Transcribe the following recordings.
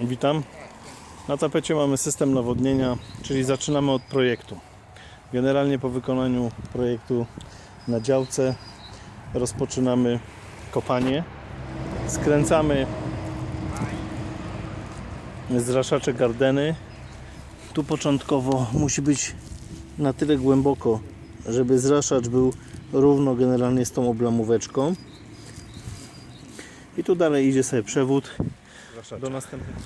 Witam. Na tapecie mamy system nawodnienia, czyli zaczynamy od projektu. Generalnie po wykonaniu projektu na działce rozpoczynamy kopanie. Skręcamy zraszacze gardeny. Tu początkowo musi być na tyle głęboko, żeby zraszacz był równo generalnie z tą oblamóweczką. I tu dalej idzie sobie przewód do następnego.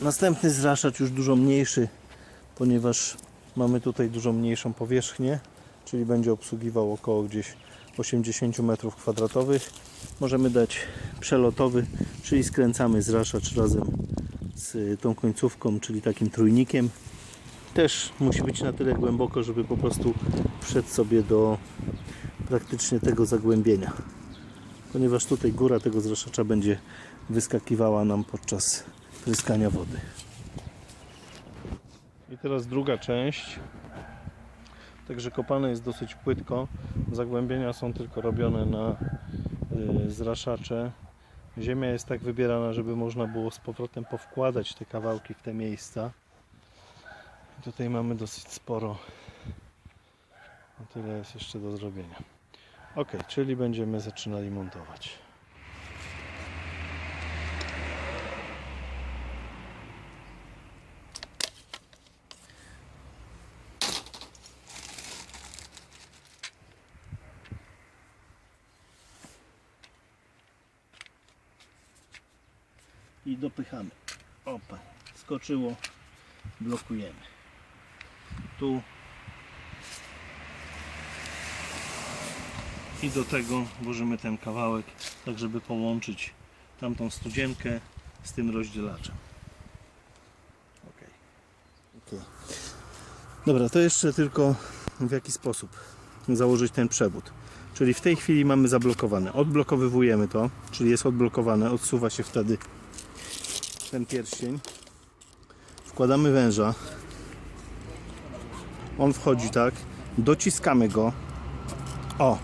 Następny zraszacz już dużo mniejszy, ponieważ mamy tutaj dużo mniejszą powierzchnię, czyli będzie obsługiwał około gdzieś 80 m2. Możemy dać przelotowy, czyli skręcamy zraszacz razem z tą końcówką, czyli takim trójnikiem. Też musi być na tyle głęboko, żeby po prostu wszedł sobie do praktycznie tego zagłębienia. Ponieważ tutaj góra tego zraszacza będzie wyskakiwała nam podczas pryskania wody. I teraz druga część. Także kopane jest dosyć płytko. Zagłębienia są tylko robione na y, zraszacze. Ziemia jest tak wybierana, żeby można było z powrotem powkładać te kawałki w te miejsca. Tutaj mamy dosyć sporo. A tyle jest jeszcze do zrobienia. Ok, czyli będziemy zaczynali montować. I dopychamy. Opa, skoczyło, blokujemy. Tu i do tego włożymy ten kawałek, tak żeby połączyć tamtą studzienkę z tym rozdzielaczem. Ok. Dobra, to jeszcze tylko w jaki sposób założyć ten przewód. Czyli w tej chwili mamy zablokowane. Odblokowywujemy to, czyli jest odblokowane, odsuwa się wtedy ten pierścień. Wkładamy węża. On wchodzi tak. Dociskamy go. O,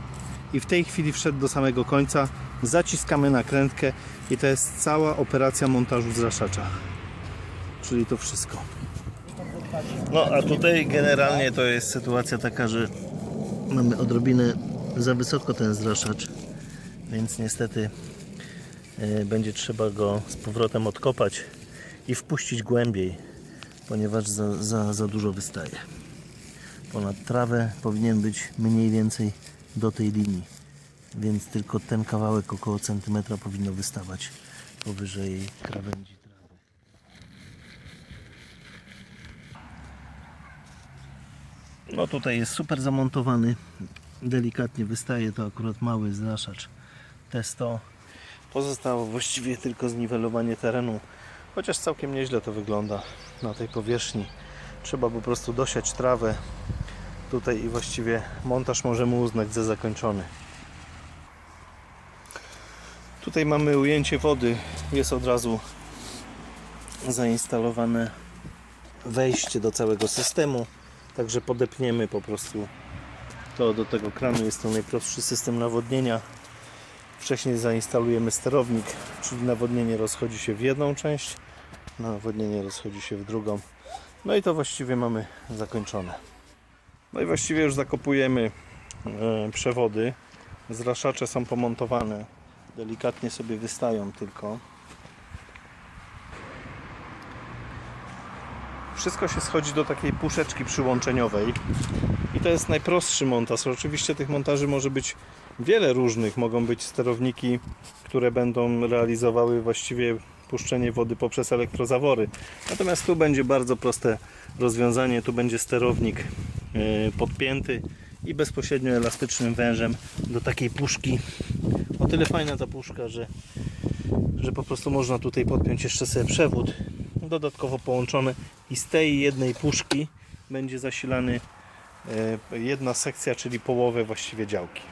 i w tej chwili wszedł do samego końca. Zaciskamy nakrętkę i to jest cała operacja montażu zraszacza. Czyli to wszystko. No a tutaj generalnie to jest sytuacja taka, że mamy odrobinę za wysoko ten zraszacz, więc niestety e, będzie trzeba go z powrotem odkopać i wpuścić głębiej, ponieważ za, za, za dużo wystaje. Ponad trawę powinien być mniej więcej do tej linii, więc tylko ten kawałek około centymetra powinno wystawać powyżej krawędzi trawy. No tutaj jest super zamontowany, delikatnie wystaje to akurat mały zraszacz testo. Pozostało właściwie tylko zniwelowanie terenu, chociaż całkiem nieźle to wygląda na tej powierzchni. Trzeba po prostu dosiać trawę tutaj i właściwie montaż możemy uznać za zakończony. Tutaj mamy ujęcie wody, jest od razu zainstalowane wejście do całego systemu, także podepniemy po prostu to do tego kranu. Jest to najprostszy system nawodnienia. Wcześniej zainstalujemy sterownik, czyli nawodnienie rozchodzi się w jedną część, nawodnienie rozchodzi się w drugą. No i to właściwie mamy zakończone. No i właściwie już zakopujemy e, przewody. Zraszacze są pomontowane. Delikatnie sobie wystają tylko. Wszystko się schodzi do takiej puszeczki przyłączeniowej. I to jest najprostszy montaż. Oczywiście tych montaży może być wiele różnych. Mogą być sterowniki, które będą realizowały właściwie puszczenie wody poprzez elektrozawory. Natomiast tu będzie bardzo proste rozwiązanie. Tu będzie sterownik podpięty i bezpośrednio elastycznym wężem do takiej puszki. O tyle fajna ta puszka, że, że po prostu można tutaj podpiąć jeszcze sobie przewód dodatkowo połączony i z tej jednej puszki będzie zasilany e, jedna sekcja, czyli połowę właściwie działki.